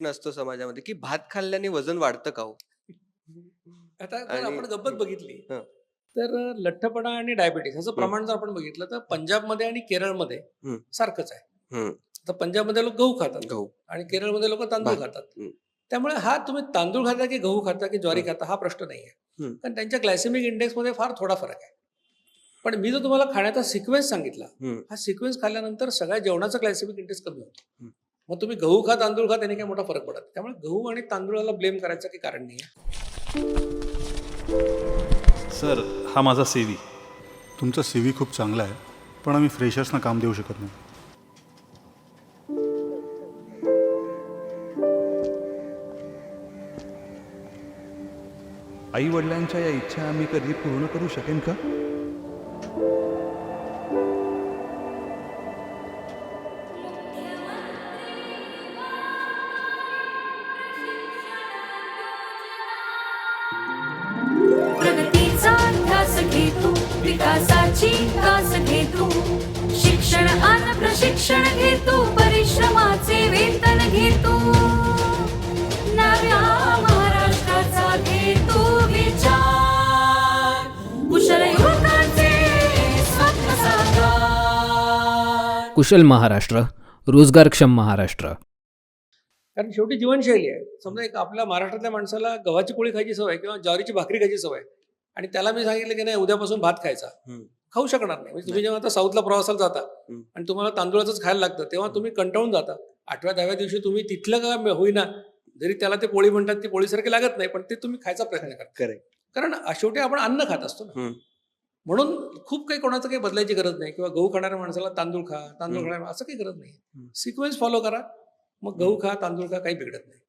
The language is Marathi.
नसतो समाजामध्ये की भात खाल्ल्याने वजन वाढतं का हो आता जर आणि- आपण गंमत बघितली हं. तर लठ्ठपणा आणि डायबिटीस ह्याचं प्रमाण जर आपण बघितलं तर पंजाबमध्ये आणि केरळमध्ये हं. सारखंच आहे हम्म, तर पंजाबमध्ये लोक गहू खातात गहू आणि केरळमध्ये लोक तांदूळ भात. खातात हं. त्यामुळे हा तुम्ही तांदूळ खाता की गहू खाता की ज्वारी. खाता हा प्रश्न नाहीये हं. कारण त्यांच्या ग्लायसेमिक इंडेक्समध्ये फार थोडा फरक आहे पण मी जर तुम्हाला खाण्याचा सिक्वेन्स सांगितला हा सिक्वेन्स खाल्ल्यानंतर सगळ्या जेवणाचा ग्लायसेमिक इंडेक्स कमी होतो हं. मग तुम्ही गहू खा तांदूळ खा त्याने काही मोठा फरक पडत? त्यामुळे गहू आणि तांदूळाला ब्लेम करायचं काही कारण नाही सर हा माझा सेवी तुमचा सी व्ही खूप चांगला आहे पण आम्ही फ्रेशर्सना काम देऊ शकत नाही. आई वडिलांच्या या इच्छा आम्ही कधी पूर्ण करू शकेन का? प्रगतीचा ध्यास घेतो विकासाची कास घेतो. शिक्षण आणि प्रशिक्षण घेतो परिश्रमाचे वेतन घेतो. नव्या महाराष्ट्राचा विचार. कुशल स्वप्न साकार. कुशल महाराष्ट्र रोजगारक्षम महाराष्ट्र. कारण शेवटी जीवनशैली आहे समजा एक आपल्या महाराष्ट्रातल्या माणसाला गव्हाची पोळी खायची सवय किंवा ज्वारीची भाकरी खायची सवय आणि त्याला मी सांगितलं की नाही उद्यापासून भात खायचा. खाऊ शकणार नाही म्हणजे तुम्ही जेव्हा आता साऊथला प्रवासाला जाता. आणि तुम्हाला तांदूळाचंच खायला लागतं तेव्हा तुम्ही कंटाळून जाता आठव्या दहाव्या दिवशी तुम्ही तिथलं का होईना जरी त्याला ते पोळी म्हणतात ती पोळीसारखी लागत नाही पण ते तुम्ही खायचा प्रयत्न करता. कारण शेवटी आपण अन्न खात असतो ना. म्हणून खूप काही कोणाचं काही बदलायची गरज नाही किंवा गहू खाणाऱ्या माणसाला तांदूळ खा तांदूळ. खाणाऱ्या असं काही गरज नाही. सिक्वेन्स फॉलो करा मग गहू खा तांदूळ खा काही बिघडत नाही.